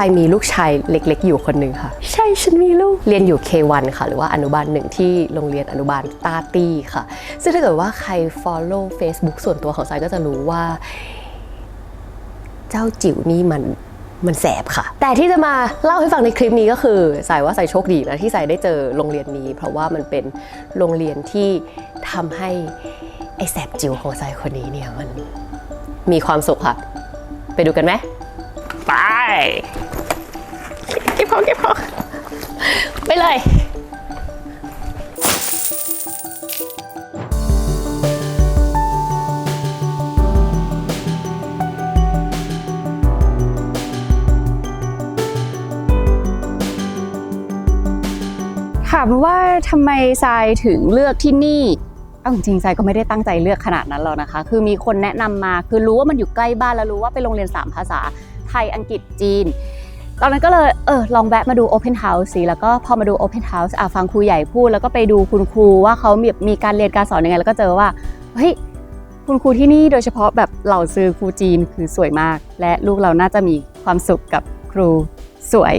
ายมีลูกชายเล็กๆ อยู่คนหนึ่งค่ะ ใช่ฉันมีลูกเรียนอยู่ K1 ค่ะ หรือว่าอนุบาลหนึ่งที่โรงเรียนอนุบาลตาตี้ค่ะ ซึ่งถ้าเกิดว่าใคร follow Facebook ส่วนตัวของทรายก็จะรู้ว่า เจ้าจิ๋วนี่มันมันแสบค่ะ แต่ที่จะมาเล่าให้ฟังในคลิปนี้ก็คือสายว่าสายโชคดีนะที่สายได้เจอโรงเรียนนี้ เพราะว่ามันเป็นโรงเรียนที่ทำให้ไอ้แสบจิ๋วของสายคนนี้เนี่ยมันมีความสุขค่ะ ไปดูกันไหม ไป เก็บของเก็บของไปเลยถามว่าทำไมทรายถึงเลือกที่นี่เอาจริงๆทรายก็ไม่ได้ตั้งใจเลือกขนาดนั้นหรอกนะคะ คือมีคนแนะนำมาคือรู้ว่ามันอยู่ใกล้บ้านแล้วรู้ว่าเป็นโรงเรียน3ภาษา ทยอังกฤษจีน ตอนนั้นก็เลยเออลองแวะมาดู Open House สิแล้วก็พอมาดู Open House อะฟังครูใหญ่พูด แล้วก็ไปดูคุณครูว่าเขามีมีการเรียนการสอนยังไง แล้วก็เจอว่าเฮ้ยคุณครูที่นี่โดยเฉพาะแบบเหล่าซื้อครูจีนคือสวยมาก และลูกเราน่าจะมีความสุขกับครูสวย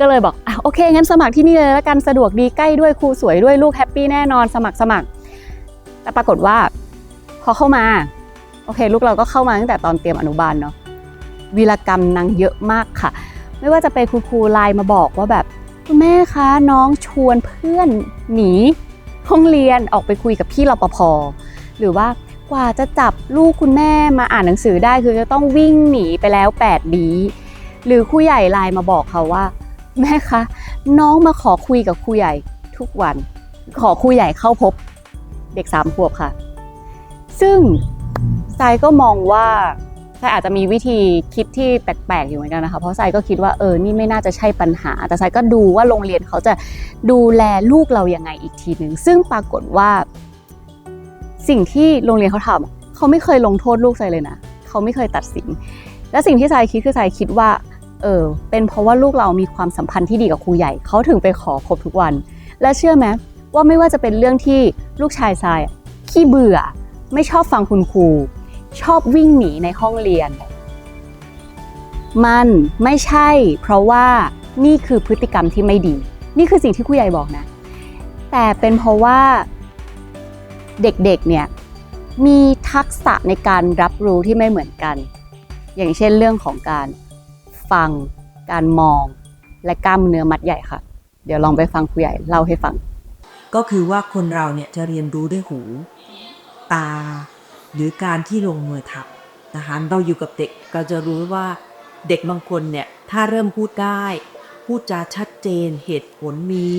ก็เลยบอกอะโอเคงั้นสมัครที่นี่เลยแล้วกันสะดวกดีใกล้ด้วยครูสวยด้วยลูกแฮปปี้แน่นอนสมัครสมัครแต่ปรากฏว่าพอเข้ามาโอเค ลูกเราก็เข้ามาตั้งแต่ตอนเตรียมอนุบาลเนาะ วีรกรรมนางเยอะมากค่ะ ไม่ว่าจะเป็นครูครูไลน์มาบอกว่าแบบคุณแม่คะน้องชวนเพื่อนหนีห้องเรียนออกไปคุยกับพี่รปภหรือว่ากว่าจะจับลูกคุณแม่มาอ่านหนังสือได้คือจะต้องวิ่งหนีไปแล้ว8ดีหรือครูใหญ่ไลน์มาบอกเขาว่า แม่คะน้องมาขอคุยกับครูใหญ่ทุกวัน ขอครูใหญ่เข้าพบเด็กสามขวบค่ะ ซึ่งทรายก็มองว่า ทรายอาจจะมีวิธีคิดที่แปลกๆอยู่เหมือนกันนะคะ เพราะทรายก็คิดว่าเออ นี่ไม่น่าจะใช่ปัญหา แต่ทรายก็ดูว่าโรงเรียนเขาจะดูแลลูกเรายังไงอีกทีหนึ่งซึ่งปรากฏว่า สิ่งที่โรงเรียนเขาทำเขาไม่เคยลงโทษลูกทรายเลยนะเขาไม่เคยตัดสิน และสิ่งที่ทรายคิดคือทรายคิดว่า เออ เป็นเพราะว่าลูกเรามีความสัมพันธ์ที่ดีกับครูใหญ่เขาถึงไปขอพบทุกวัน และเชื่อไหมว่าไม่ว่าจะเป็นเรื่องที่ลูกชายทรายขี้เบื่อ ไม่ชอบฟังคุณครู ชอบวิ่งหนีในห้องเรียน มันไม่ใช่ เพราะว่านี่คือพฤติกรรมที่ไม่ดี นี่คือสิ่งที่ครูใหญ่บอกนะ แต่เป็นเพราะว่าเด็กๆเนี่ยมีทักษะในการรับรู้ที่ไม่เหมือนกัน อย่างเช่นเรื่องของการฟัง การมอง และกล้ามเนื้อมัดใหญ่ค่ะ เดี๋ยวลองไปฟังครูใหญ่เล่าให้ฟัง ก็คือว่าคนเราเนี่ยจะเรียนรู้ด้วยหู ตา หรือการที่ลงมือทำนะคะเราอยู่กับเด็กเราจะรู้ว่าเด็กบางคนเนี่ยถ้าเริ่มพูดได้ พูดจาชัดเจนเหตุผลมี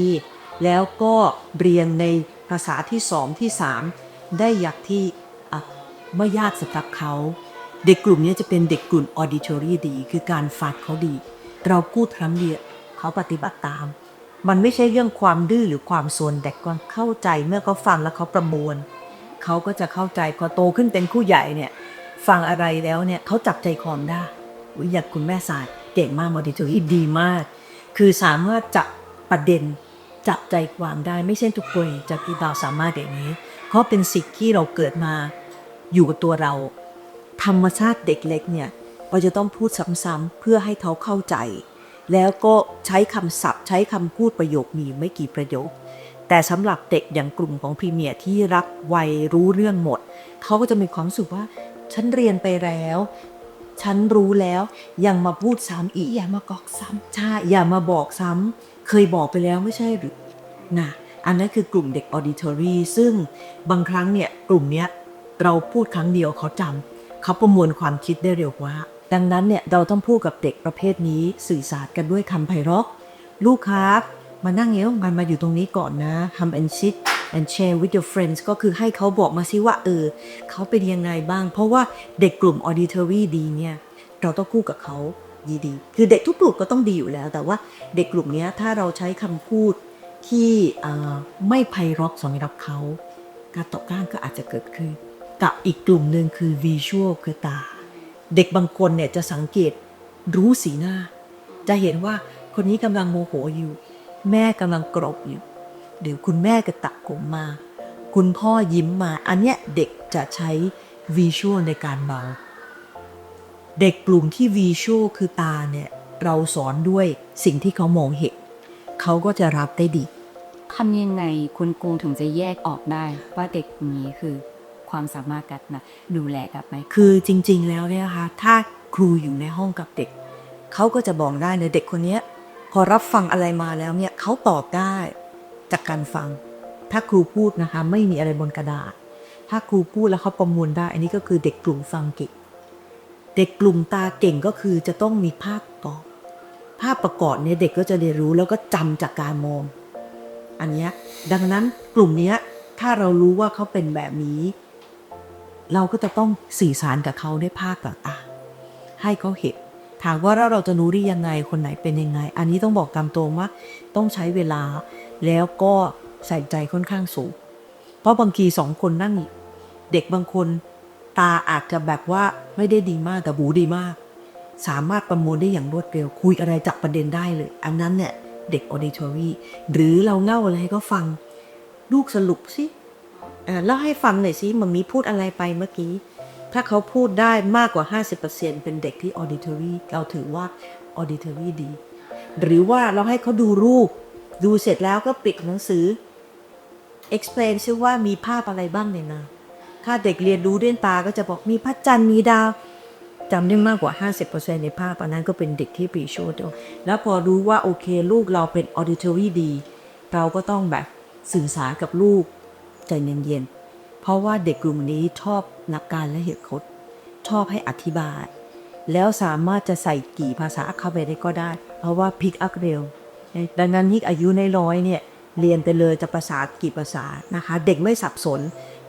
แล้วก็เรียนในภาษาที่สองที่สามได้อย่างที่ไม่ยากสำหรับเขาเด็กกลุ่มนี้จะเป็นเด็กกลุ่ม auditory ดี คือการฟังเขาดี เราพูดครั้งเดียวเขาปฏิบัติตาม มันไม่ใช่เรื่องความดื้อหรือความโซนแต่ความเข้าใจเมื่อเขาฟังแล้วเขาประมวล เขาก็จะเข้าใจพอโตขึ้นเป็นผู้ใหญ่เนี่ยฟังอะไรแล้วเนี่ยเขาจับใจความได้อุ๊ยอยางคุณแม่สายเก่งมากมอดิทอรี่ดีมาก คือสามารถจับประเด็นจับใจความได้ไม่ใช่ทุกคนจะมีความสามารถอย่างนี้เพราะเป็นสิ่งที่เราเกิดมาอยู่กับตัวเรา ธรรมชาติเด็กเล็กเนี่ยเราจะต้องพูดซ้ำๆเพื่อให้เขาเข้าใจ แล้วก็ใช้คำศัพท์ใช้คำพูดประโยคมีไม่กี่ประโยค แต่สำหรับเด็กอย่างกลุ่มของพรีเมียร์ที่รักไวยรู้เรื่องหมด เขาก็จะมีความสึกว่า ฉันเรียนไปแล้ว ฉันรู้แล้วยังมาพูดซ้ำอีก อย่ามากอกซ้ำใช่อย่ามาบอกซ้ำเคยบอกไปแล้วไม่ใช่หรือนะอันนั้นคือกลุ่มเด็ก auditory ซึ่งบางครั้งเนี่ยกลุ่มเนี้ยเราพูดครั้งเดียวเขาจำเขาประมวลความคิดได้เร็วกว่า ดังนั้นเนี่ยเราต้องพูดกับเด็กประเภทนี้สื่อสารกันด้วยคำไพเราะลูกครับ มานั่งเงี้ยมันมาอยู่ตรงนี้ก่อนนะทำ and sit and share with your friends ก็คือให้เขาบอกมาซิว่าเออเขาเป็นยังไงบ้าง เพราะว่าเด็กกลุ่ม auditory ดีเนี่ย เราต้องคู่กับเขาดีๆ คือเด็กทุกกลุ่มก็ต้องดีอยู่แล้ว แต่ว่าเด็กกลุ่มนี้ถ้าเราใช้คำพูดที่อ่อไม่ไพเราะสำหรับเขา การต่อต้านก็อาจจะเกิดขึ้น กับอีกกลุ่มหนึ่งคือ visual คือตา เด็กบางคนเนี่ยจะสังเกตรู้สีหน้า จะเห็นว่าคนนี้กำลังโมโหอยู่ แม่กำลังโกรธอยู่หรือคุณแม่กระตักผมมา คุณพ่อยิ้มมา อันเนี้ยเด็กจะใช้ visual ในการมองเด็กกลุ่มที่วิชวลคือตาเนี่ย เราสอนด้วยสิ่งที่เขามองเห็น เขาก็จะรับได้ดีทำยังไงคุณครูถึงจะแยกออกได้ ว่าเด็กคนนี้คือความสามารถกัดนะดูแลกับไหมคือจริง ๆ แล้วเนี่ยนะคะถ้าครูอยู่ในห้องกับเด็ก เขาก็จะบอกได้เลยเด็กคนเนี้ย พอรับฟังอะไรมาแล้วเนี่ยเขาตอบได้จากการฟัง ถ้าครูพูดนะคะ ไม่มีอะไรบนกระดาษ ถ้าครูพูดแล้วเขาประมวลได้ อันนี้ก็คือเด็กกลุ่มฟังเก่งเด็กกลุ่มตาเก่งก็คือจะต้องมีภาพประกอบภาพประกอบเนี่ยเด็กก็จะเรียนรู้แล้วก็จำจากการมอง อันนี้ดังนั้นกลุ่มนี้ถ้าเรารู้ว่าเขาเป็นแบบนี้ เราก็จะต้องสื่อสารกับเขาด้วยภาพต่างๆให้เขาเห็น ถามว่าแล้วเราจะรู้ได้ยังไงคนไหนเป็นยังไง อันนี้ต้องบอกตามตรงว่าต้องใช้เวลา แล้วก็ใส่ใจค่อนข้างสูง เพราะบางทีสองคนนั่งเด็กบางคนตาอาจจะแบบว่าไม่ได้ดีมากแต่หูดีมาก สามารถประมวลได้อย่างรวดเร็ว คุยอะไรจับประเด็นได้เลย อันนั้นเนี่ยเด็ก auditory หรือเราเง่าอะไรให้เขาฟัง ลูกสรุปสิเอ่อเล่าให้ฟังหน่อยสิมันมีพูดอะไรไปเมื่อกี้ ถ้าเขาพูดได้มากกว่า 50%เป็นเด็กที่ auditory เราถือว่า auditory ดี หรือว่าเราให้เขาดูรูป ดูเสร็จแล้วก็ปิดหนังสือ explain ซิว่ามีภาพอะไรบ้างในนั้นถ้าเด็กเรียนรู้ด้วยตาก็จะบอกมีพระจันทร์มีดาวจำได้มากกว่า 50%ในภาพอันนั้นก็เป็นเด็กที่ปีโชดแล้วพอรู้ว่าโอเคลูกเราเป็น auditory ดี เราก็ต้องแบบสื่อสารกับลูกใจเย็นๆ เพราะว่าเด็กกลุ่มนี้ชอบนักการและเหตุผลชอบให้อธิบาย แล้วสามารถจะใส่กี่ภาษาเข้าไปได้ก็ได้ เพราะว่าพิกอัพเร็ว ดังนั้นนี่อายุในร้อยเนี่ยเรียนไปเลยจะภาษากี่ภาษานะคะ เด็กไม่สับสน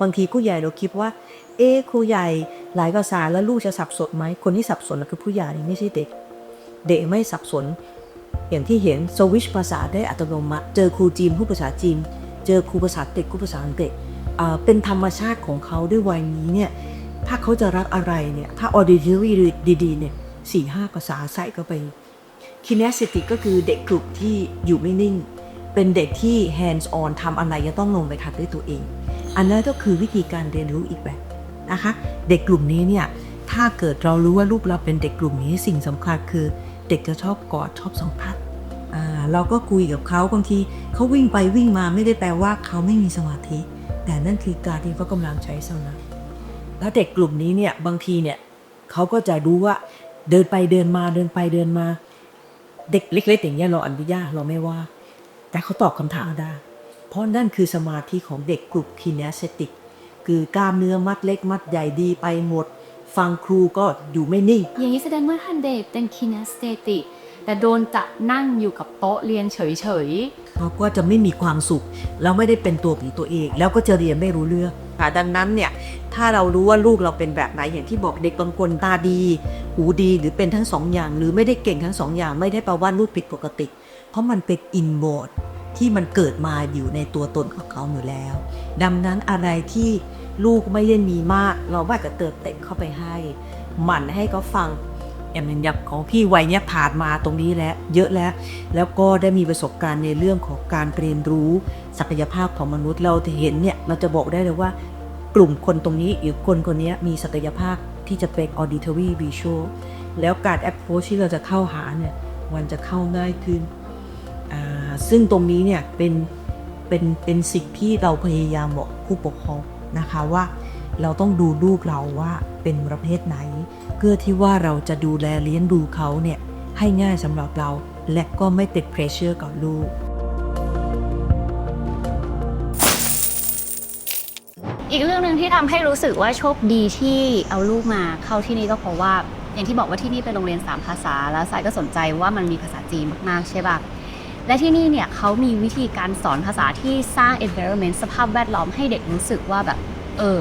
บางทีผู้ใหญ่เราคิดว่า เอ๊ครูใหญ่หลายภาษาแล้วลูกจะสับสนไหมคนที่สับสนคือผู้ใหญ่ไม่ใช่เด็ก เด็กไม่สับสน อย่างที่เห็นสวิชภาษาได้อัตโนมัติเจอครูจีนผู้ภาษาจีน เจอครูภาษาเด็กครูภาษาอังกฤษ เป็นธรรมชาติของเขาด้วยวัยนี้เนี่ยถ้าเขาจะรักอะไรเนี่ยถ้า auditory ดีๆเนี่ยสี่ห้าภาษาใส่เข้าไป kinesthetic ก็คือเด็กกลุ่มที่อยู่ไม่นิ่ง เป็นเด็กที่ hands on ทำอะไรจะต้องลงไปทำด้วยตัวเอง อันนั้นก็คือวิธีการเรียนรู้อีกแบบนะคะ เด็กกลุ่มนี้เนี่ยถ้าเกิดเรารู้ว่าลูกเราเป็นเด็กกลุ่มนี้สิ่งสำคัญคือเด็กจะชอบกอดชอบสัมผัสอ่าเราก็คุยกับเขาบางทีเขาวิ่งไปวิ่งมาไม่ได้แปลว่าเขาไม่มีสมาธิ แต่นั่นคือการที่เขากำลังใช้สมาธิแล้วเด็กกลุ่มนี้เนี่ยบางทีเนี่ยเขาก็จะรู้ว่าเดินไปเดินมาเดินไปเดินมา เด็กเล็กๆอย่างเงี้ยเราอนุญาตเราไม่ว่า แต่เขาตอบคำถามได้ เพราะนั่นคือสมาธิของเด็กกลุ่มคีเนสเติก คือกล้ามเนื้อมัดเล็กมัดใหญ่ดีไปหมด ฟังครูก็อยู่ไม่นิ่ง อย่างนี้แสดงว่าท่านเด็กเป็น kinesthetic แต่โดนจะนั่งอยู่กับโต๊ะเรียนเฉยเขาก็จะไม่มีความสุข แล้วไม่ได้เป็นตัวของตัวเอง แล้วก็จะเรียนไม่รู้เรื่อง ค่ะดังนั้นเนี่ยถ้าเรารู้ว่าลูกเราเป็นแบบไหนอย่างที่บอกเด็กบางคนตาดี หูดีหรือเป็นทั้งสองอย่าง หรือไม่ได้เก่งทั้งสองอย่างไม่ได้แปลว่าลูกผิดปกติ เพราะมันเป็นอินโ r ดที่มันเกิดมาอยู่ในตัวตนของเขาอยู่แล้ว ดังนั้นอะไรที่ลูกไม่ได้มีมาก เราว่าจะเติมเต็มเข้าไปให้หมั่นให้เขาฟัง อย่างอย่างของพี่วัยเนี้ยผ่านมาตรงนี้แล้วเยอะแล้ว แล้วก็ได้มีประสบการณ์ในเรื่องของการเรียนรู้ศักยภาพของมนุษย์เราจะเห็นเนี่ยเราจะบอกได้เลยว่ากลุ่มคนตรงนี้หรือคนคนนี้มีศักยภาพที่จะเป็น auditory visual แล้วการ approach ที่เราจะเข้าหาเนี่ยมันจะเข้าง่ายขึ้น ซึ่งตรงนี้เนี่ยเป็นเป็นเป็นสิ่งที่เราพยายามบอกผู้ปกครองนะคะว่า เราต้องดูลูกเราว่าเป็นประเภทไหน เพื่อที่ว่าเราจะดูแลเลี้ยงดูเขาเนี่ยให้ง่ายสำหรับเราและก็ไม่ติดเพรสเชอร์กับลูก อีกเรื่องหนึ่งที่ทำให้รู้สึกว่าโชคดีที่เอาลูกมาเข้าที่นี่ก็เพราะว่า อย่างที่บอกว่าที่นี่เป็นโรงเรียน 3 ภาษา แล้วสายก็สนใจว่ามันมีภาษาจีนมากๆใช่ป่ะและที่นี่เนี่ยเขามีวิธีการสอนภาษาที่สร้าง environment สภาพแวดล้อมให้เด็กรู้สึกว่าแบบ เออ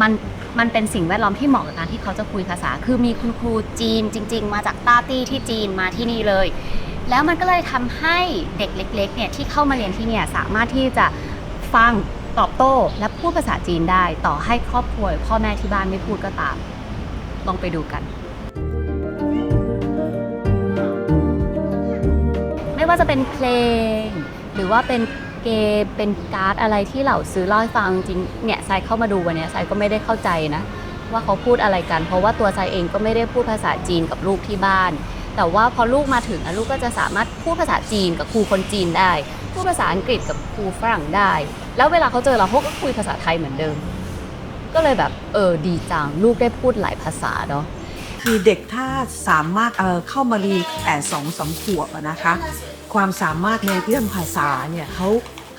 มันมันเป็นสิ่งแวดล้อมที่เหมาะกับการที่เขาจะคุยภาษา คือมีคุณครูจีนจริง ๆ มาจากต้าตี้ที่จีนมาที่นี่เลย แล้วมันก็เลยทำให้เด็กเล็กๆเนี่ยที่เข้ามาเรียนที่เนี่ยสามารถที่จะฟังตอบโต้ และพูดภาษาจีนได้ ต่อให้ครอบครัวพ่อแม่ที่บ้านไม่พูดก็ตาม ลองไปดูกัน ไม่ว่าจะเป็นเพลง หรือว่าเป็น เกมเป็นการ์ดอะไรที่เหล่าซื้อเล่าให้ฟังจริงเนี่ยทรายเข้ามาดูวันเนี้ยทรายก็ไม่ได้เข้าใจนะ ว่าเขาพูดอะไรกัน เพราะว่าตัวทรายเองก็ไม่ได้พูดภาษาจีนกับลูกที่บ้าน แต่ว่าพอลูกมาถึงอะลูกก็จะสามารถพูดภาษาจีนกับครูคนจีนได้ พูดภาษาอังกฤษกับครูฝรั่งได้ แล้วเวลาเขาเจอเราเขาก็คุยภาษาไทยเหมือนเดิม ก็เลยแบบเออดีจังลูกได้พูดหลายภาษาเนาะ คือเด็กถ้าสามารถเออเข้ามาเรียนแต่สองสามขวบอะนะคะ ความสามารถในเรื่องภาษาเนี่ยเขา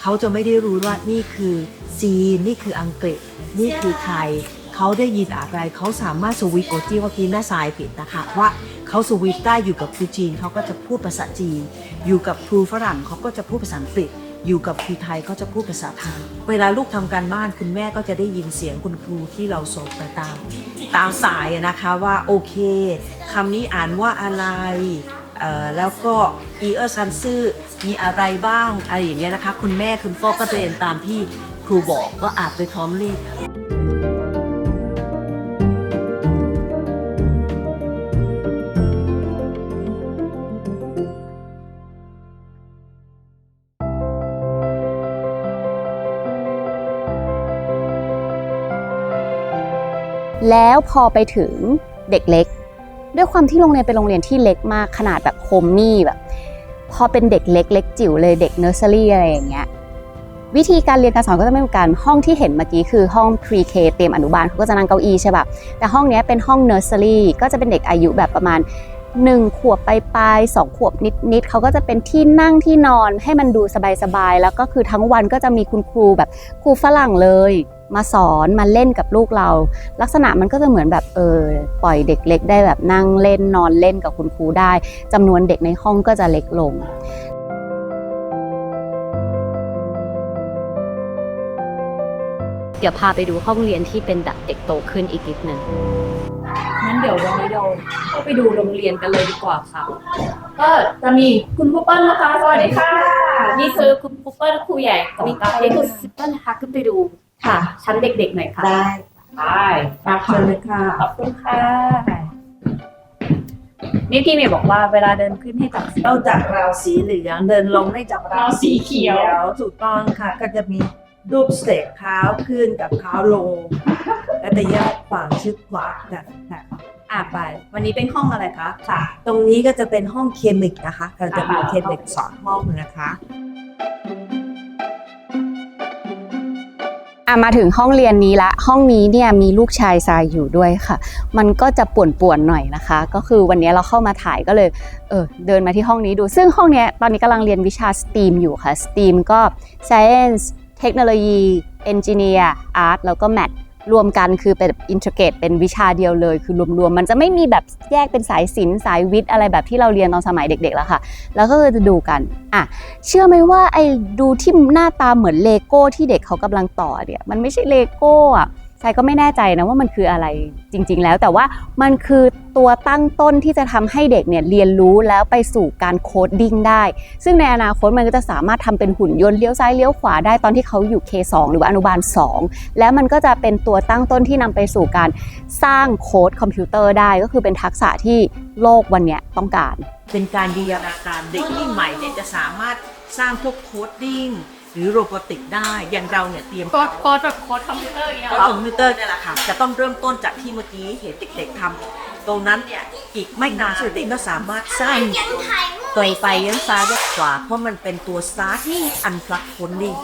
เขาจะไม่ได้รู้ว่านี่คือจีนนี่คืออังกฤษ นี่คือไทยเขาได้ยินอะไรเขาสามารถสวิตช์โอจีเมื่อกี้แม่สายผิดนะคะว่าเขาสวิตช์ได้อยู่กับครูจีนเขาก็จะพูดภาษาจีน อยู่กับครูฝรั่งเขาก็จะพูดภาษาอังกฤษ อยู่กับครูไทยก็จะพูดภาษาไทย เวลาลูกทำการบ้านคุณแม่ก็จะได้ยินเสียงคุณครูที่เราส่งไปตามตามสายนะคะว่าโอเคคำนี้อ่านว่าอะไรแล้วก็อีเออร์ซันซื่อมีอะไรบ้างอะไรอย่างเงี้ยนะคะ คุณแม่คุณพ่อก็จะเรียนตามที่ครูบอกก็อ่านไปพร้อมรีบ แล้วพอไปถึงเด็กเล็ก ด้วยความที่โรงเรียนเป็นโรงเรียนที่เล็กมากขนาดแบบโฮมมี่แบบ พอเป็นเด็กเล็กเล็กจิ๋วเลยเด็กเนอร์เซอรี่อะไรอย่างเงี้ยวิธีการเรียนการสอนก็จะไม่เหมือนกันห้องที่เห็นเมื่อกี้คือห้อง pre-K เตรียมอนุบาลเขาก็จะนั่งเก้าอี้ใช่ป่ะแต่ห้องนี้เป็นห้องเนอร์เซอรี่ก็จะเป็นเด็กอายุแบบประมาณ 1 ขวบไปลายสองขวบนิดๆเขาก็จะเป็นที่นั่งที่นอนให้มันดูสบายๆ แล้วก็คือทั้งวันก็จะมีคุณครูแบบครูฝรั่งเลย มาสอนมาเล่นกับลูกเรา ลักษณะมันก็จะเหมือนแบบเออปล่อยเด็กเล็กได้แบบนั่งเล่นนอนเล่นกับคุณครูได้จำนวนเด็กในห้องก็จะเล็กลงเดี๋ยวพาไปดูห้องเรียนที่เป็นแบบเด็กโตขึ้นอีกนิดนึงงั้นเดี๋ยววันนี้เราก็ไปดูโรงเรียนกันเลยดีกว่าค่ะ ก็จะมีคุณครูเปิ้ลนะคะสวัสดีค่ะ นี่คือคุณครูเปิ้ลครูใหญ่ของกับนี่คุณซิเปิ้ลนะคะขึ้นไปดู ค่ะ ชั้นเด็กๆหน่อยค่ะได้ได้ตามเชิญเลยค่ะ ขอบคุณค่ะ นี่พี่เมย์บอกว่าเวลาเดินขึ้นให้จับสีเราจากราวสีเหลืองเดินลงให้จากราวสีเขียว ถูกต้องค่ะ ก็จะมีรูปสเต็ปเท้าขึ้นกับเท้าลง และจะแยกฝั่งชิดขวากันค่ะอะไป วันนี้เป็นห้องอะไรคะค่ะ ตรงนี้ก็จะเป็นห้องเคมิกนะคะ เราจะมีเคมิกสอนห้องนะคะ อะมาถึงห้องเรียนนี้ละ ห้องนี้เนี่ยมีลูกชายทรายอยู่ด้วยค่ะ มันก็จะป่วนๆหน่อยนะคะ ก็คือวันนี้เราเข้ามาถ่ายก็เลยเออเดินมาที่ห้องนี้ดู ซึ่งห้องเนี้ยตอนนี้กำลังเรียนวิชา STEAM อยู่ค่ะ STEAM ก็ Science เทคโนโลยี Engineer Art แล้วก็ Math รวมกันคือเป็นอินทรเกตเป็นวิชาเดียวเลย คือรวมๆมันจะไม่มีแบบแยกเป็นสายศิลป์สายวิทย์อะไรแบบที่เราเรียนตอนสมัยเด็กๆแล้วค่ะ แล้วก็จะดูกันอะเชื่อไหมว่าไอ้ดูที่หน้าตาเหมือนเลโก้ที่เด็กเขากำลังต่อเนี่ยมันไม่ใช่เลโก้อะ ใช่ก็ไม่แน่ใจนะว่ามันคืออะไรจริง ๆ แล้ว แต่ว่ามันคือตัวตั้งต้นที่จะทำให้เด็กเนี่ยเรียนรู้แล้วไปสู่การโคดดิ้งได้ ซึ่งในอนาคตมันก็จะสามารถทำเป็นหุ่นยนต์เลี้ยวซ้ายเลี้ยวขวาได้ตอนที่เขาอยู่ K2 หรือว่าอนุบาล 2 แล้วมันก็จะเป็นตัวตั้งต้นที่นำไปสู่การสร้างโค้ดคอมพิวเตอร์ได้ก็คือเป็นทักษะที่โลกวันนี้ต้องการ เป็นการดีนาการเด็กรุ่นใหม่เนี่ยจะสามารถสร้างพวกโคดดิ้ง หรือโรบอติกได้อย่างเราเนี่ยเตรียม โค้ดโค้ดแบบโค้ดคอมพิวเตอร์อย่างเงี้ยโค้ดคอมพิวเตอร์เนี่ยแหละค่ะ จะต้องเริ่มต้นจากที่เมื่อกี้เห็นเด็กๆทำตรงนั้นเนี่ยอีกไม่นานเด็กก็สามารถสร้างตัวไปยันซ้ายยันขวา เพราะมันเป็นตัวสตาร์ทที่อันพลักคนดิ้ง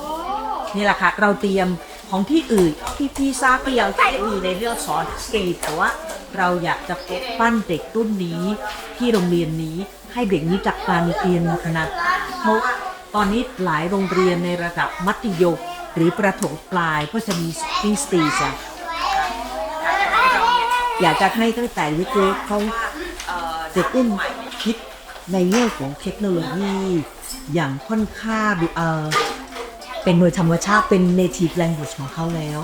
นี่แหละค่ะ เราเตรียมของที่อื่นที่พี่ทราบก็ยังจะมีในเรื่องสอนสกีแต่ว่าเราอยากจะปลุกปั้นเด็กรุ่นนี้ที่โรงเรียนนี้ให้เด็กนี้จักการเรียนขนาดเพราะว่า ตอนนี้หลายโรงเรียนในระดับมัธยมหรือประถมปลายก็จะมีสปริงสตีสอยากจะให้ตั้งแต่เล็กๆเพราเอ่อเด็กรุ่นใหม่คิดในเรื่องของเทคโนโลยีอย่างค่อนข้างเออเป็นโดยธรรมชาติเป็น native language ของเขาแล้ว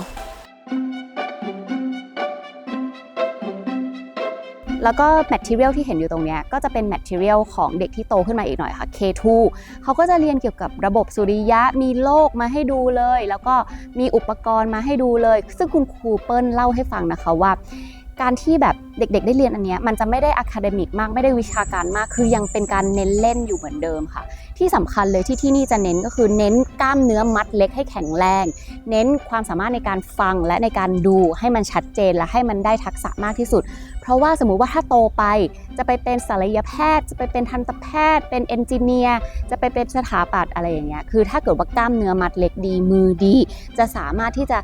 แล้วก็ material ที่เห็นอยู่ตรงนี้ก็จะเป็น material ของเด็กที่โตขึ้นมาอีกหน่อยค่ะ K2 เขาก็จะเรียนเกี่ยวกับระบบสุริยะมีโลกมาให้ดูเลย แล้วก็มีอุปกรณ์มาให้ดูเลย ซึ่งคุณครูเปิ้ลเล่าให้ฟังนะคะว่าการที่แบบเด็กๆ ได้เรียนอันนี้มันจะไม่ได้อะคาเดมิกมากไม่ได้วิชาการมาก คือยังเป็นการเน้นเล่นอยู่เหมือนเดิมค่ะ ที่สำคัญเลยที่ที่นี่จะเน้นก็คือเน้นกล้ามเนื้อมัดเล็กให้แข็งแรง เน้นความสามารถในการฟังและในการดูให้มันชัดเจนและให้มันได้ทักษะมากที่สุด ราะว่าสมมุติว่าถ้าโตไป จะไปเป็นศัลยแพทย์ จะไปเป็นทันตแพทย์ เป็นเอนจิเนียร์ จะไปเป็นสถาปัตย์อะไรอย่างเงี้ย คือถ้าเกิดว่ากล้ามเนื้อมัดเล็กดี มือดี จะสามารถที่จะ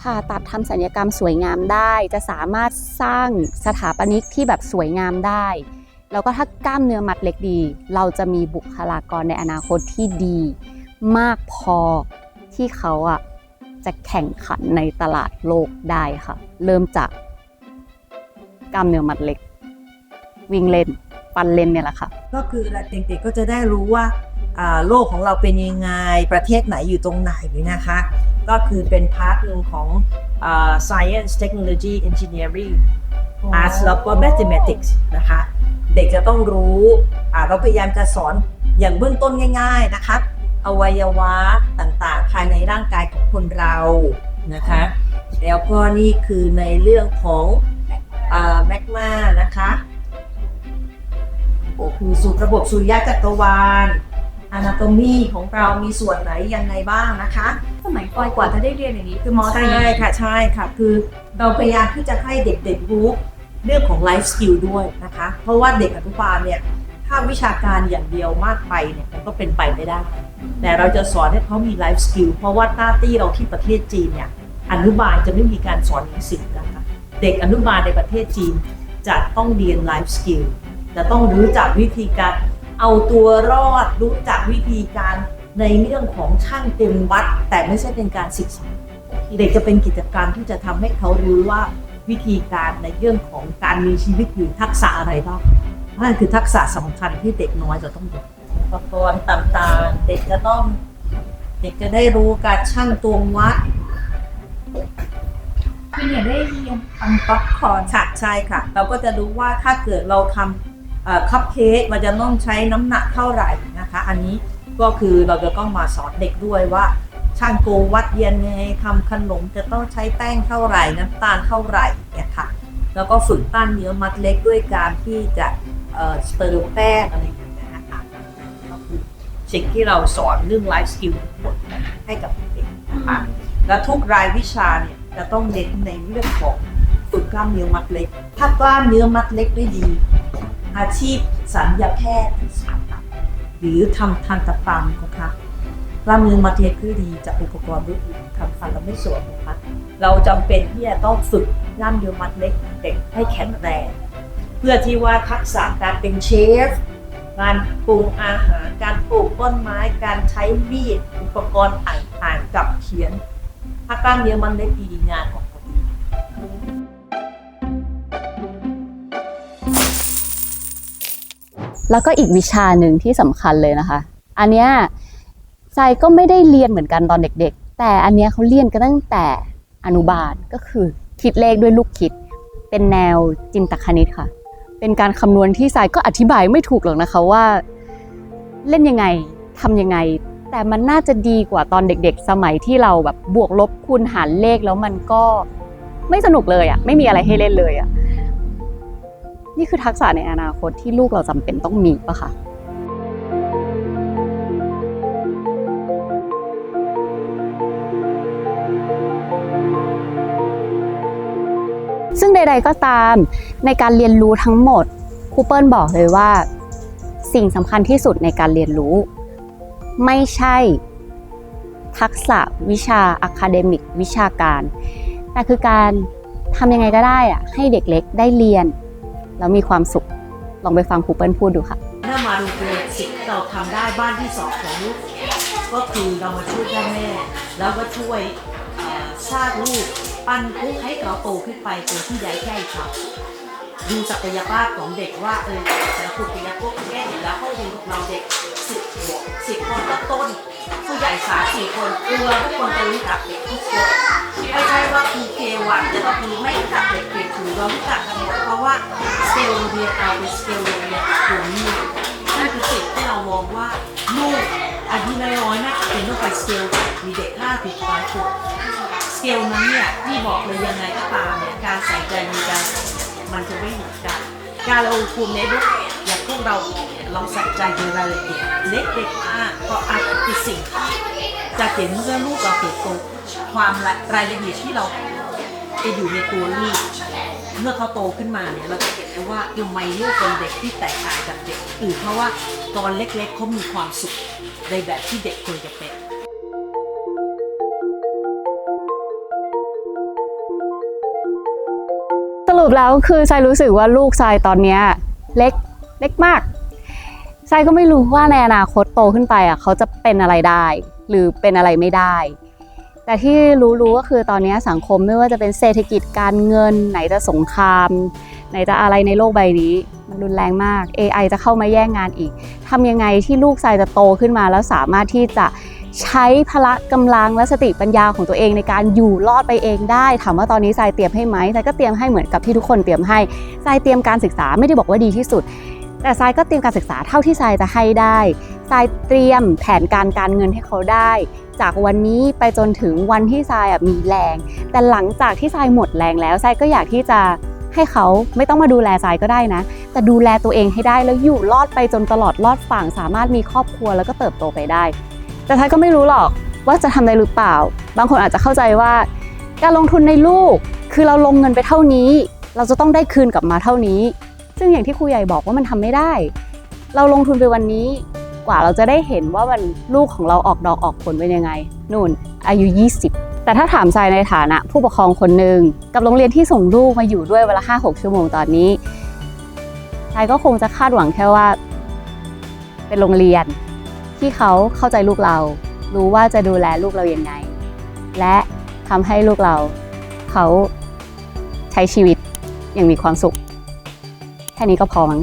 ผ่าตัดทำศัลยกรรมสวยงามได้ จะสามารถสร้างสถาปนิกที่แบบสวยงามได้ แล้วก็ถ้ากล้ามเนื้อมัดเล็กดี เราจะมีบุคลากรในอนาคตที่ดี มากพอที่เขาอะจะแข่งขันในตลาดโลกได้ค่ะ เริ่มจาก กล้ามเนื้อมัดเล็ก วิ่งเล่นปันเล่นเนี่ยแหละค่ะ ก็คือเด็กๆก็จะได้รู้ว่าโลกของเราเป็นยังไง ประเทศไหนอยู่ตรงไหนนะคะ ก็คือเป็นพาร์ทหนึ่งของ science technology engineering arts แล้วก็ mathematics นะคะ เด็กจะต้องรู้เราพยายามจะสอนอย่างเบื้องต้นง่าย ๆนะคะอวัยวะต่างๆ ภายในร่างกายของคนเรานะคะ แล้วก็นี่คือในเรื่องของ แมกมานะคะก็คือสู่ระบบสุริยะจักรวาล anatomy ของเรามีส่วนไหนยังไงบ้างนะคะ สมัยก่อนกว่าจะได้เรียนอย่างนี้คือมอใช่ค่ะใช่ค่ะ คือเราพยายามที่จะให้เด็กๆรู้เรื่องของ life skill ด้วยนะคะ เพราะว่าเด็กอนุบาลเนี่ยถ้าวิชาการอย่างเดียวมากไปเนี่ยมันก็เป็นไปไม่ได้ แต่เราจะสอนให้เขามี life skill เพราะว่าหน้าที่เราที่ประเทศจีนเนี่ยอนุบาลจะไม่มีการสอนหนังสือนะคะ เด็กอนุบาลในประเทศจีนจะต้องเรียน life skill จะต้องรู้จักวิธีการเอาตัวรอดรู้จักวิธีการในเรื่องของช่างเต็มวัด แต่ไม่ใช่เป็นการศึกษาเด็กจะเป็นกิจกรรมที่จะทำให้เขารู้ว่าวิธีการในเรื่องของการมีชีวิตอยู่ทักษะอะไรบ้างนั่นคือทักษะสำคัญที่เด็กน้อยจะต้องรู้อุปกรณ์ต่างๆเด็กจะต้อง เด็กจะได้รู้การช่างตวงวัด คือเนี่ยได้เรียนทำป๊อปคอร์นค่ะใช่ค่ะ เราก็จะรู้ว่าถ้าเกิดเราทำคัพเค้กมันจะต้องใช้น้ำหนักเท่าไหร่นะคะ อันนี้ก็คือเราจะต้องมาสอนเด็กด้วยว่าช่างโกวัดเย็นยังไงทำขนมจะต้องใช้แป้งเท่าไหร่น้ำตาลเท่าไหร่เนี่ยค่ะ แล้วก็ฝึกปั้นเนื้อมัดเล็กด้วยการที่จะเอ่อสเติมแป้งอะไรอย่างเงี้ยนะคะก็คือสิ่งที่เราสอนเรื่องไลฟ์สกิลทั้งหมดให้กับเด็กนะคะและทุกรายวิชาเนี่ย จะต้องเน้นในเรื่องของฝึกกล้ามเนื้อมัดเล็ก ถ้ากล้ามเนื้อมัดเล็กได้ดี อาชีพสัญญาแพทย์หรือทำทันตกรรมนะคะกล้ามเนื้อมัดเล็กได้ดีจากอุปกรณ์ด้วยทำฟันเราไม่สวยนะคะเราจำเป็นที่จะต้องฝึกกล้ามเนื้อมัดเล็กเด็กให้แข็งแรงเพื่อที่ว่าทักษะการเป็นเชฟการปรุงอาหาร การปลูกต้นไม้ การใช้มีด อุปกรณ์ต่างๆกับเขียน ถ้ากล้ามเนื้อมันเล็กดีงานของเขาดีแล้วก็อีกวิชาหนึ่งที่สำคัญเลยนะคะ อันเนี้ยใจก็ไม่ได้เรียนเหมือนกันตอนเด็กๆ แต่อันเนี้ยเขาเรียนกันตั้งแต่อนุบาลก็คือคิดเลขด้วยลูกคิด เป็นแนวจินตคณิตค่ะ เป็นการคำนวณที่ทรายก็อธิบายไม่ถูกหรอกนะคะว่า เล่นยังไงทำยังไง แต่มันน่าจะดีกว่าตอนเด็ก ๆ สมัยที่เราแบบบวกลบคูณหารเลขแล้วมันก็ไม่สนุกเลยอะ่ะไม่มีอะไรให้เล่นเลยอะ่ะนี่คือทักษะในอนาคตที่ลูกเราจำเป็นต้องมีปะคะซึ่งใด ๆ ก็ตามในการเรียนรู้ทั้งหมดครูเปิลบอกเลยว่า สิ่งสำคัญที่สุดในการเรียนรู้ ไม่ใช่ ทักษะวิชาอะคาเดมิกวิชาการ แต่คือการทำยังไงก็ได้อะให้เด็กเล็กได้เรียน แล้วมีความสุข ลองไปฟังครูเปิลพูดดูค่ะ ถ้ามาดูตัวสิ่งที่เราทำได้บ้านที่สองของลูกก็คือเรามาช่วยพ่อแม่ แล้วก็ช่วยสร้างลูกปั้นลูกให้เราโตขึ้นไปโดยที่ย้ายแค่เขา ดูศักยภาพของเด็กว่าเออแต่ละคนเป็นยักษ์พวกแก่อยู่แล้วห้องเรียนของเราเด็กสิบบวสิบคนต้นผู้ใหญ่สามสี่คนเรือทุกคนจะรู้จักเด็กทุกคนไม่ใช่ว่าครูเควันจะต้องมีไม่รู้จักเด็กเด็กถือเรารู้จักกันหมดเพราะว่าสเกลโรงเรียนเราเป็นสเกลโรงเรียนกลุ่มนี้นั่นคือสิ่งที่เรามองว่าลูกอายุน้อยๆน่าจะเป็นต้องไปสเกลมีเด็กห้าถึงร้อยขวบสเกลนั้นเนี่ยที่บอกเลยยังไงก็ตามเนี่ยการใส่ใจมีการ มันจะไม่เหมือนกัน การลงทุนในลูกอย่าเพิ่งพวกเราเราใส่ใจในรายละเอียดเล็กๆมากก็อาจจะคือสิ่งที่จะเห็นเมื่อลูกเราเติบโตความรายละเอียดที่เราจะอยู่ในตัวลูกเมื่อเขาโตขึ้นมาเนี่ยเราจะเห็นได้ว่าทำไมลูกเป็นเด็กที่แตกต่างจากเด็กอื่นเพราะว่าตอนเล็กๆเขามีความสุขในแบบที่เด็กควรจะเป็น รุปแล้วคือทรายรู้สึกว่าลูกทรายตอนเนี้ยเล็กเล็กมากทรายก็ไม่รู้ว่าในอนาคตโตขึ้นไปอะเขาจะเป็นอะไรได้ หรือเป็นอะไรไม่ได้ แต่ที่รู้ๆก็คือตอนนี้สังคมไม่ว่าจะเป็นเศรษฐกิจการเงิน ไหนจะสงคราม ไหนจะอะไรในโลกใบนี้ มันรุนแรงมาก AI จะเข้ามาแย่งงานอีกทำยังไงที่ลูกทรายจะโตขึ้นมาแล้วสามารถที่จะ ใช้พละกำลังและสติปัญญาของตัวเองในการอยู่รอดไปเองได้ถามว่าตอนนี้ทรายเตรียมให้ไหมทรายก็เตรียมให้เหมือนกับที่ทุกคนเตรียมให้ทรายเตรียมการศึกษาไม่ได้บอกว่าดีที่สุด แต่ทรายก็เตรียมการศึกษาเท่าที่ทรายจะให้ได้ทรายเตรียมแผนการการเงินให้เขาได้ จากวันนี้ไปจนถึงวันที่ทรายมีแรง แต่หลังจากที่ทรายหมดแรงแล้วทรายก็อยากที่จะให้เขาไม่ต้องมาดูแลทรายก็ได้นะ แต่ดูแลตัวเองให้ได้แล้วอยู่รอดไปจนตลอดรอดฝั่งสามารถมีครอบครัวแล้วก็เติบโตไปได้ แต่ทรายก็ไม่รู้หรอกว่าจะทำได้หรือเปล่า บางคนอาจจะเข้าใจว่าการลงทุนในลูก คือเราลงเงินไปเท่านี้ เราจะต้องได้คืนกลับมาเท่านี้ ซึ่งอย่างที่ครูใหญ่บอกว่ามันทำไม่ได้ เราลงทุนไปวันนี้กว่าเราจะได้เห็นว่ามันลูกของเราออกดอกออกผลเป็นยังไงนู่นอายุ 20 แต่ถ้าถามทรายในฐานะ ผู้ปกครองคนหนึ่งกับโรงเรียนที่ส่งลูกมาอยู่ด้วยเวลา 5-6 ชั่วโมงตอนนี้ทรายก็คงจะคาดหวังแค่ว่า เป็นโรงเรียน ที่เขาเข้าใจลูกเรา รู้ว่าจะดูแลลูกเราอย่างไง และทำให้ลูกเราเขาใช้ชีวิตอย่างมีความสุข แค่นี้ก็พอมั้ง